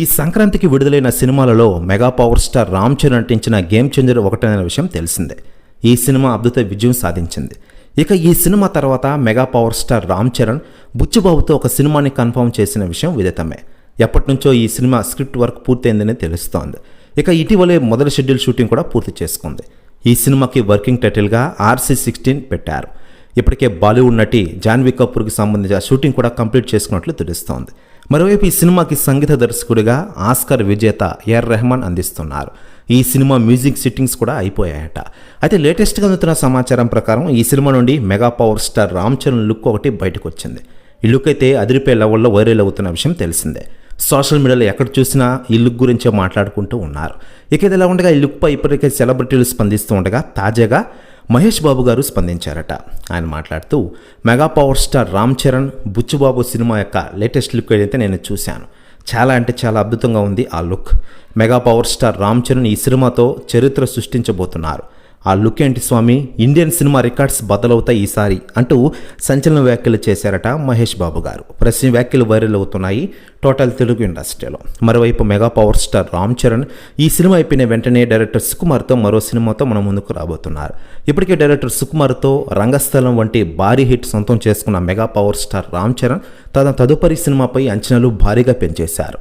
ఈ సంక్రాంతికి విడుదలైన సినిమాలలో mega power star Ram Charan నటించిన గేమ్ చేంజర్ ఒకటైన విషయం తెలిసిందే. ఈ సినిమా అద్భుత విజయం సాధించింది. ఇక ఈ సినిమా తర్వాత mega power star Ram Charan బుచ్చిబాబుతో ఒక సినిమాని కన్ఫర్మ్ చేసిన విషయం విదితమే. ఎప్పటి నుంచో ఈ సినిమా స్క్రిప్ట్ వర్క్ పూర్తయిందని తెలుస్తోంది. ఇక ఇటీవలే మొదటి షెడ్యూల్ షూటింగ్ కూడా పూర్తి చేసుకుంది. ఈ సినిమాకి వర్కింగ్ టైటిల్గా ఆర్సీ సిక్స్టీన్ పెట్టారు. ఇప్పటికే బాలీవుడ్ నటి జాన్వీ కపూర్కి సంబంధించిన షూటింగ్ కూడా కంప్లీట్ చేసుకున్నట్లు తెలుస్తోంది. మరోవైపు ఈ సినిమాకి సంగీత దర్శకుడిగా ఆస్కర్ విజేత ఏఆర్ రెహమాన్ అందిస్తున్నారు. ఈ సినిమా మ్యూజిక్ సిట్టింగ్స్ కూడా అయిపోయాయట. అయితే లేటెస్ట్గా అందుతున్న సమాచారం ప్రకారం ఈ సినిమా నుండి mega power star Ram Charan look ఒకటి బయటకు వచ్చింది ఈ లుక్ అయితే అదిరిపే లెవెల్లో వైరల్ అవుతున్న విషయం తెలిసిందే. సోషల్ మీడియాలో ఎక్కడ చూసినా ఈ లుక్ గురించే మాట్లాడుకుంటూ ఉన్నారు. ఇక ఇది ఎలా ఉండగా ఈ లుక్పై ఇప్పటికే సెలబ్రిటీలు స్పందిస్తూ ఉండగా తాజాగా మహేష్ బాబు గారు స్పందించారట. ఆయన మాట్లాడుతూ mega power star Ram Charan Buchi Babu cinema యొక్క లేటెస్ట్ లుక్ అయితే నేను చూశాను చాలా అంటే చాలా అద్భుతంగా ఉంది ఆ look. Mega power star Ram Charan ఈ సినిమాతో చరిత్ర సృష్టించబోతున్నారు. ఆ లుక్ ఏంటి స్వామి? ఇండియన్ సినిమా రికార్డ్స్ బదలవుతాయి ఈసారి అంటూ సంచలన వ్యాఖ్యలు చేశారట మహేష్ బాబు గారు. ప్రశ్న వ్యాఖ్యలు వైరల్ అవుతున్నాయి టోటల్ తెలుగు ఇండస్ట్రీలో. మరోవైపు mega power star Ram Charan ఈ సినిమా అయిపోయిన వెంటనే డైరెక్టర్ సుకుమార్తో మరో సినిమాతో మన ముందుకు రాబోతున్నారు. ఇప్పటికే డైరెక్టర్ సుకుమార్తో రంగస్థలం వంటి భారీ హిట్ సొంతం చేసుకున్న mega power star Ram Charan తన తదుపరి సినిమాపై అంచనాలు భారీగా పెంచేశారు.